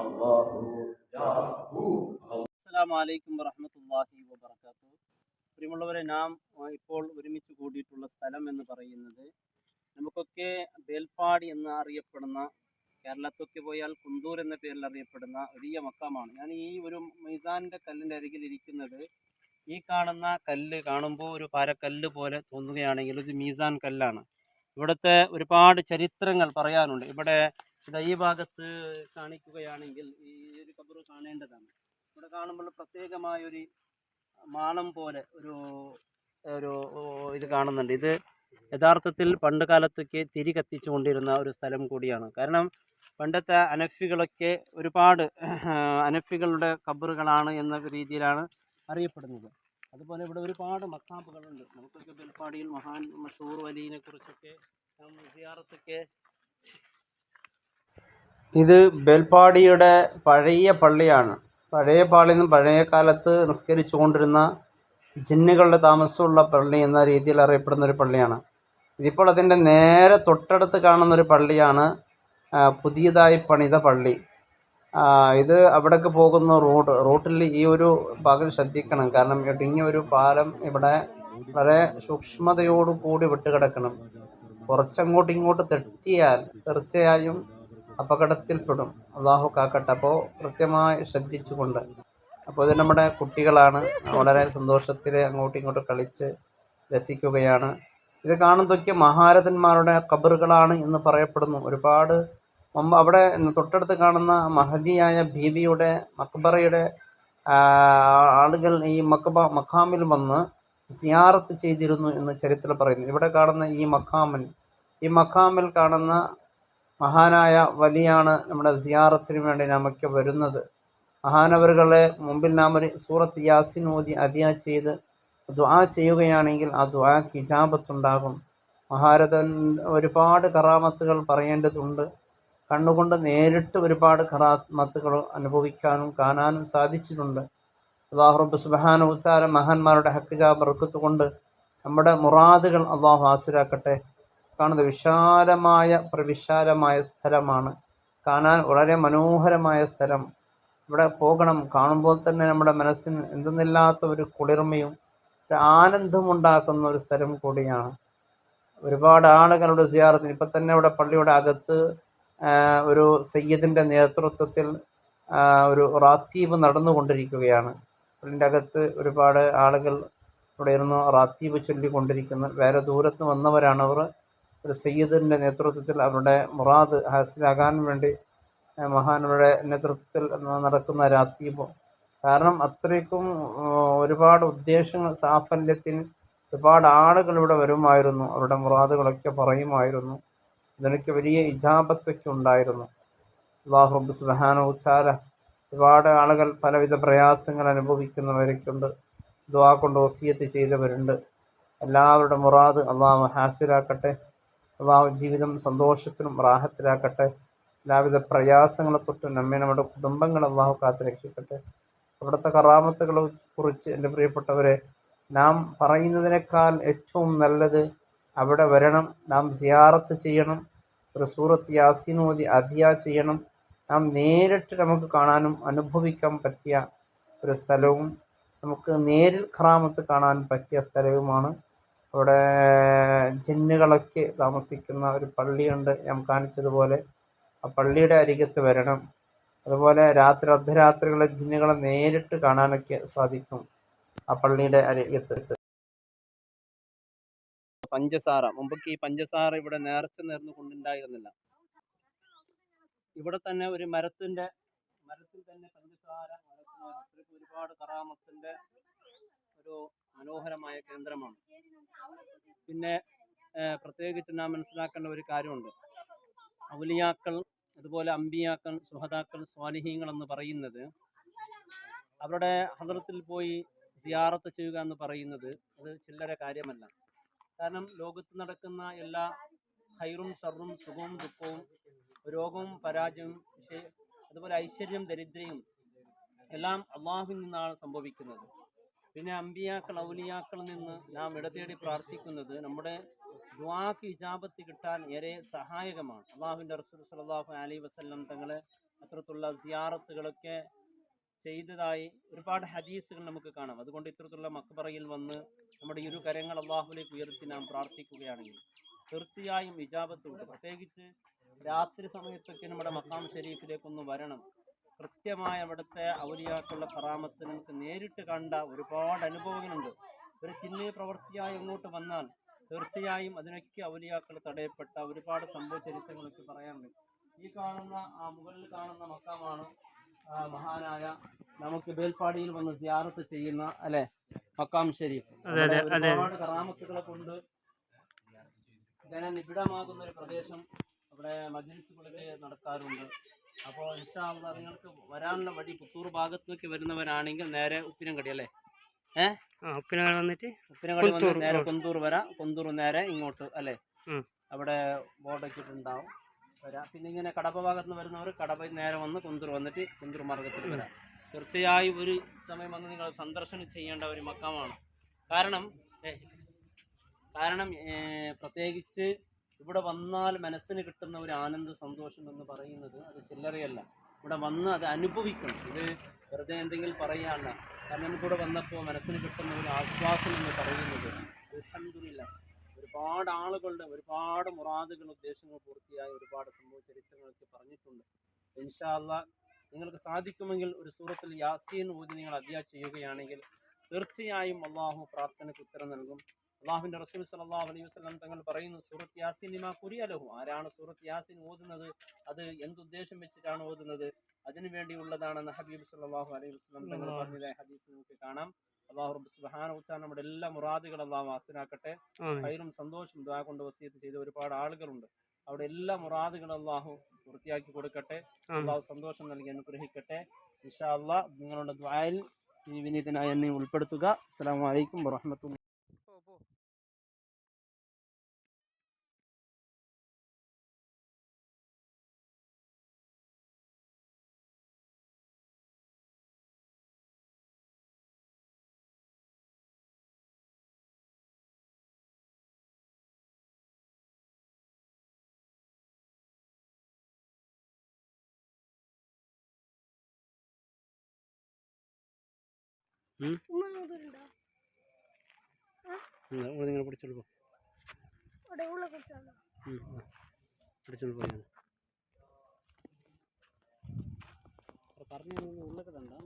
അല്ലാഹു യാഹു അസ്സലാമു അലൈക്കും വറഹ്മത്തുള്ളാഹി വബറകാതുഹു. പ്രിയമുള്ളവരെ നാം ഇപ്പോൾ ഒരുമിച്ച് കൂടിയിട്ടുള്ള സ്ഥലം എന്ന് പറയുന്നത് നമുക്കൊക്കെ ബേൽപ്പാടി എന്ന് അറിയപ്പെടുന്ന കേരളത്തൊക്കെ പോയാൽ കുന്തൂർ എന്ന പേരിൽ അറിയപ്പെടുന്ന വലിയ മക്കമാണ്. ഞാൻ ഈ ഒരു മൈതാനിന്റെ കല്ലിന്റെ അരികിൽ ഇരിക്കുന്നത് ഈ കാണുന്ന കല്ല് കാണുമ്പോൾ ഒരു പാരക്കല്ല് പോലെ തോന്നുകയാണെങ്കിൽ ഇത് മീസാൻ കല്ലാണ്. ഇവിടുത്തെ ഒരുപാട് ചരിത്രങ്ങൾ പറയാനുണ്ട്. ഇവിടെ ഇതാ ഈ ഭാഗത്ത് കാണിക്കുകയാണെങ്കിൽ ഈ ഒരു കബറ് കാണേണ്ടതാണ്. ഇവിടെ കാണുമ്പോൾ പ്രത്യേകമായൊരു മാളം പോലെ ഒരു ഒരു ഇത് കാണുന്നുണ്ട്. ഇത് യഥാർത്ഥത്തിൽ പണ്ട് കാലത്തൊക്കെ തിരി കത്തിച്ചു കൊണ്ടിരുന്ന ഒരു സ്ഥലം കൂടിയാണ്. കാരണം പണ്ടത്തെ അനഫികളൊക്കെ ഒരുപാട് അനഫികളുടെ കബറുകളാണ് എന്ന രീതിയിലാണ് അറിയപ്പെടുന്നത്. അതുപോലെ ഇവിടെ ഒരുപാട് മക്കാബുകളുണ്ട് നമുക്കൊക്കെ ബെൽപ്പാടിയിൽ മഹാൻ മഷൂർ വലീനെ കുറിച്ചൊക്കെ സിയാറത്തൊക്കെ ഇത് ബേൽപ്പാടിയുടെ പഴയ പള്ളിയാണ്. പഴയ പള്ളിയിൽ നിന്നും പഴയ കാലത്ത് നിസ്കരിച്ചു കൊണ്ടിരുന്ന ജിന്നുകളുടെ താമസമുള്ള പള്ളി എന്ന രീതിയിൽ അറിയപ്പെടുന്ന ഒരു പള്ളിയാണ്. ഇതിപ്പോൾ അതിന്റെ നേരെ തൊട്ടടുത്ത് കാണുന്ന ഒരു പള്ളിയാണ് പുതിയതായി പണിത പള്ളി. ഇത് അവിടേക്ക് പോകുന്ന റോഡ് റോട്ടിൽ ഈ ഒരു ഭാഗം ശ്രദ്ധിക്കണം. കാരണം ഇടുങ്ങിയ ഒരു പാലം ഇവിടെ വളരെ സൂക്ഷ്മതയോടു കൂടി വിട്ടുകിടക്കണം. കുറച്ചങ്ങോട്ട് ഇങ്ങോട്ട് തെറ്റിയാൽ തീർച്ചയായും അപകടത്തിൽപ്പെടും. അള്ളാഹു കാക്കട്ടെ. അപ്പോൾ കൃത്യമായി ശ്രദ്ധിച്ചുകൊണ്ട്. അപ്പോൾ ഇത് നമ്മുടെ കുട്ടികളാണ്. വളരെ സന്തോഷത്തിൽ അങ്ങോട്ടും ഇങ്ങോട്ടും കളിച്ച് രസിക്കുകയാണ്. ഇത് കാണുന്നതൊക്കെ മഹാരഥന്മാരുടെ കബറുകളാണ് എന്ന് പറയപ്പെടുന്നു. ഒരുപാട് മുമ്പ് അവിടെ തൊട്ടടുത്ത് കാണുന്ന മഹദിയായ ഭീതിയുടെ മക്ബറയുടെ ആളുകൾ ഈ മക്ബ മഖാമിൽ വന്ന് സിയാറത്ത് ചെയ്തിരുന്നു എന്ന് ചരിത്രം പറയുന്നു. ഇവിടെ കാണുന്ന ഈ മഖാമൻ ഈ മഖാമിൽ കാണുന്ന മഹാനായ വലിയാണ് നമ്മുടെ സിയാറത്തിന് വേണ്ടി നമുക്ക് വരുന്നത്. മഹാനവറുകളെ മുമ്പിൽ നാം ഒരു സൂറത്ത് യാസിൻ ഓതി അതിയ ചെയ്ത് ദ്വാ ചെയ്യുകയാണെങ്കിൽ ആ ദ്വാ ഇജാബത്തുണ്ടാകും മഹാരഥൻ ഒരുപാട് കറാമത്തുകൾ പറയേണ്ടതുണ്ട്. കണ്ണുകൊണ്ട് നേരിട്ട് ഒരുപാട് കറാമത്തുകൾ അനുഭവിക്കാനും കാണാനും സാധിച്ചിട്ടുണ്ട്. അള്ളാഹുറബ് സുബ്ഹാനഹു വതആല മഹാന്മാരുടെ ഹക്ക് ബർക്കത്ത് കൊണ്ട് നമ്മുടെ മുറാദുകൾ അള്ളാഹു ഹാസിലാക്കട്ടെ കാണുന്നത് വിശാലമായ പ്രവിശാലമായ സ്ഥലമാണ്. കാണാൻ വളരെ മനോഹരമായ സ്ഥലം. ഇവിടെ പോകണം. കാണുമ്പോൾ തന്നെ നമ്മുടെ മനസ്സിന് എന്തെന്നില്ലാത്ത ഒരു കുളിർമയും ഒരു ആനന്ദമുണ്ടാക്കുന്ന ഒരു സ്ഥലം കൂടിയാണ്. ഒരുപാട് ആളുകളുടെ സിയാറത്തിന് ഇപ്പം തന്നെ ഇവിടെ പള്ളിയുടെ അകത്ത് ഒരു സയ്യദിന്റെ നേതൃത്വത്തിൽ ഒരു റാത്തീബ് നടന്നുകൊണ്ടിരിക്കുകയാണ്. പള്ളിന്റെ അകത്ത് ഒരുപാട് ആളുകൾ ഇവിടെ ഇരുന്ന് റാത്തീബ് ചൊല്ലിക്കൊണ്ടിരിക്കുന്നു. വേറെ ദൂരത്ത് വന്നവരാണ് അവർ. ഒരു സയ്യിദിന്റെ നേതൃത്വത്തിൽ അവരുടെ മുറാദ് ഹാസിലാകാൻ വേണ്ടി മഹാനവരുടെ നേതൃത്വത്തിൽ നടക്കുന്ന റാത്തീബ് കാരണം അത്രയ്ക്കും ഒരുപാട് ഉദ്ദേശങ്ങൾ സാഫല്യത്തിന് ഒരുപാട് ആളുകൾ ഇവിടെ വരുമായിരുന്നു. അവരുടെ മുറാദുകളൊക്കെ പറയുമായിരുന്നു. ഇതിനൊക്കെ വലിയ ഇജാപത്തൊക്കെ ഉണ്ടായിരുന്നു. അള്ളാഹു റബ്ബ് സുബ്ഹാനഹു വതആല ഒരുപാട് ആളുകൾ പലവിധ പ്രയാസങ്ങൾ അനുഭവിക്കുന്നവരൊക്കെയുണ്ട്. ദുആ കൊണ്ട് വസിയത്ത് ചെയ്തവരുണ്ട്. എല്ലാവരുടെ മുറാദ് അള്ളാഹു ഹാസിലാക്കട്ടെ. അള്ളാഹു ജീവിതം സന്തോഷത്തിനും റാഹത്തിലാക്കട്ടെ എല്ലാവിധ പ്രയാസങ്ങളെ തൊട്ട് നമ്മെ നമ്മുടെ കുടുംബങ്ങൾ അള്ളാഹു കാത്തു രക്ഷിക്കട്ടെ. അവിടുത്തെ കറാമത്തുകളെ കുറിച്ച് എന്റെ പ്രിയപ്പെട്ടവരെ നാം പറയുന്നതിനേക്കാൾ ഏറ്റവും നല്ലത് അവിടെ വരണം. നാം സിയാറത്ത് ചെയ്യണം. ഒരു സൂറത്ത് യാസിനോദി അതിയ ചെയ്യണം. നാം നേരിട്ട് നമുക്ക് കാണാനും അനുഭവിക്കാൻ പറ്റിയ ഒരു സ്ഥലവും നമുക്ക് നേരിൽ ഖറാമത്ത് കാണാൻ പറ്റിയ സ്ഥലവുമാണ് അവിടെ ജിന്നുകളൊക്കെ താമസിക്കുന്ന ഒരു പള്ളിയുണ്ട് ഞാൻ കാണിച്ചതുപോലെ. ആ പള്ളിയുടെ അരികത്ത് വരണം. അതുപോലെ രാത്രി അർദ്ധരാത്രികളെ ജിന്നുകളെ നേരിട്ട് കാണാനൊക്കെ സാധിക്കും ആ പള്ളിയുടെ അരികത്ത് പഞ്ചസാര. മുമ്പൊക്കെ ഈ പഞ്ചസാര ഇവിടെ നേർച്ച നേർന്നു കൊണ്ടുണ്ടായിരുന്നില്ല. ഇവിടെ തന്നെ ഒരു മരത്തിന്റെ മരത്തിൽ തന്നെ പഞ്ചസാര ഒരുപാട് കറാമത്തിന്റെ ഒരു മനോഹരമായ കേന്ദ്രമാണ്. പിന്നെ പ്രത്യേകിച്ച് നാം മനസ്സിലാക്കേണ്ട ഒരു കാര്യമുണ്ട്. ഔലിയാക്കൾ അതുപോലെ അമ്പിയാക്കൾ സുഹതാക്കൾ സ്വാലിഹീങ്ങൾ എന്ന് പറയുന്നത് അവരുടെ ഹദ്രത്തിൽ പോയി സിയാറത്ത് ചെയ്യുക എന്ന് പറയുന്നത് അത് ചില്ലര കാര്യമല്ല. കാരണം ലോകത്ത് നടക്കുന്ന എല്ലാ ഹൈറും ഷറും സുഖവും ദുഃഖവും രോഗവും പരാജയവും അതുപോലെ ഐശ്വര്യം ദരിദ്രയും എല്ലാം അള്ളാഹുവിൽ നിന്നാണ് സംഭവിക്കുന്നത്. പിന്നെ അമ്പിയാക്കൾ ഔലിയാക്കളിൽ നിന്ന് നാം ഇടതേടി പ്രാർത്ഥിക്കുന്നത് നമ്മുടെ ദ്വാക്ക് ഇജാബത്ത് കിട്ടാൻ ഏറെ സഹായകമാണ്. അള്ളാഹുവിന്റെ റസൂൽ സലാഹു അലൈഹി വസല്ലം തങ്ങളെ അത്തരത്തിലുള്ള സിയാറത്തുകളൊക്കെ ചെയ്തതായി ഒരുപാട് ഹദീസുകൾ നമുക്ക് കാണാം. അതുകൊണ്ട് ഇത്തരത്തിലുള്ള മക്ബറയിൽ വന്ന് നമ്മുടെ ഇരു കരങ്ങൾ അള്ളാഹുലേക്ക് ഉയർത്തി നാം പ്രാർത്ഥിക്കുകയാണെങ്കിൽ തീർച്ചയായും വിജാപത്തുണ്ട് പ്രത്യേകിച്ച് രാത്രി സമയത്തൊക്കെ നമ്മുടെ മക്കാം ഷെരീഫിലേക്കൊന്ന് വരണം. കൃത്യമായ അവിടുത്തെ ഔലിയാക്കുള്ള കറാമത്ത് നമുക്ക് നേരിട്ട് കണ്ട ഒരുപാട് അനുഭവങ്ങളുണ്ട്. ഒരു ചിന്നി പ്രവൃത്തിയായി ഇങ്ങോട്ട് വന്നാൽ തീർച്ചയായും അതിനൊക്കെ ഔലിയാക്കൾ തടയപ്പെട്ട ഒരുപാട് സംഭവ ചരിത്രങ്ങളൊക്കെ പറയാനുണ്ട് ഈ കാണുന്ന ആ മുകളിൽ കാണുന്ന മക്കമാണ് മഹാനായ നമുക്ക് ബേൽപ്പാടിയിൽ വന്ന് സിയാറത്ത് ചെയ്യുന്ന അല്ലെ? മക്കാം ഷെരീഫ്. ഒരുപാട് കറാമത്തുകളെ കൊണ്ട് ജനനിബിഡമാകുന്ന ഒരു പ്രദേശം അവിടെ മജിൽസുകളൊക്കെ നടത്താറുണ്ട്. അപ്പോൾ ഇൻഷാള്ള നിങ്ങൾക്ക് വരാനുള്ള വഴി പുത്തൂർ ഭാഗത്തേക്ക് വരുന്നവരാണെങ്കിൽ നേരെ ഉപ്പിനങ്കടി അല്ലേ? ഏഹ് വന്നിട്ട് ഉപ്പിനംകടി വന്ന് നേരെ കൊന്തൂർ വരാം. കൊന്തൂർ നേരെ ഇങ്ങോട്ട് അല്ലേ? അവിടെ ബോർഡ് വെച്ചിട്ടുണ്ടാവും വരാം. പിന്നെ ഇങ്ങനെ കടപ്പ ഭാഗത്ത് നിന്ന് വരുന്നവർ കടപ്പ നേരെ വന്ന് കുന്തൂർ വന്നിട്ട് കുന്തൂർ മാർഗത്തിൽ വരാം. തീർച്ചയായും ഒരു സമയം വന്ന് നിങ്ങൾ സന്ദർശനം ചെയ്യേണ്ട ഒരു മക്കമാണ്. കാരണം കാരണം പ്രത്യേകിച്ച് ഇവിടെ വന്നാൽ മനസ്സിന് കിട്ടുന്ന ഒരു ആനന്ദ സന്തോഷം എന്ന് പറയുന്നത് അത് ചില്ലറയല്ല. ഇവിടെ വന്ന് അത് അനുഭവിക്കണം. ഇത് വെറുതെ എന്തെങ്കിലും പറയുകയാണ് കാരണം നമുക്കിവിടെ വന്നപ്പോൾ മനസ്സിന് കിട്ടുന്ന ഒരു ആശ്വാസം എന്ന് പറയുന്നത് അൽഹംദുലില്ലാ ഒരുപാട് ആളുകളുടെ ഒരുപാട് മുറാദുകൾ ഉദ്ദേശങ്ങൾ പൂർത്തിയായ ഒരുപാട് സംഭവ ചരിത്രങ്ങളൊക്കെ പറഞ്ഞിട്ടുണ്ട്. ഇൻഷാല്ല നിങ്ങൾക്ക് സാധിക്കുമെങ്കിൽ ഒരു സൂറത്തിൽ യാസീൻ ഊതി നിങ്ങൾ അധ്യാ ചെയ്യുകയാണെങ്കിൽ തീർച്ചയായും അള്ളാഹു പ്രാർത്ഥനയ്ക്ക് ഉത്തരം നൽകും. അള്ളാഹുവിന്റെ റസൂൽ സല്ലല്ലാഹു അലൈഹി വസ്ലം തങ്ങൾ പറയുന്നു സൂറത്ത് യാസിൻ നിമാ കുരിയലഹു ആരാണ് സൂറത്ത് യാസിൻ ഓതുന്നത്? അത് എന്തുദ്ദേശം വെച്ചിട്ടാണ് ഓതുന്നത്? അതിനു വേണ്ടിയുള്ളതാണെന്ന് ഹബീബ് സല്ലല്ലാഹു അലൈഹി വസ്ലം തങ്ങൾ പറഞ്ഞതായ ഹദീസ് നമുക്ക് കാണാം. അള്ളാഹു റബ്ബ് നമ്മുടെ എല്ലാ മുറാദുകൾ അള്ളാഹു വാസനാക്കട്ടെ ആമീൻ. സന്തോഷം ദ കൊണ്ട് വസീത്ത് ചെയ്ത ഒരുപാട് ആളുകളുണ്ട്. അവിടെ എല്ലാ മുറാദുകളും അള്ളാഹു പൂർത്തിയാക്കി കൊടുക്കട്ടെ. അള്ളാഹു സന്തോഷം നൽകി അനുഗ്രഹിക്കട്ടെ. ഇൻഷാ അള്ളാഹ് നിങ്ങളുടെ ദ്വായിൽ ഈ വിനീതനായി എന്നെ ഉൾപ്പെടുത്തുക. അസ്സലാമു അലൈക്കും വറഹ്മത്തുള്ളാഹി உங்களுதுங்களை பிடிச்சொல்லுப்போம் ம் பிடிச்சொல்லுப்போம் கரண்டி உள்ளக்கதாண்டா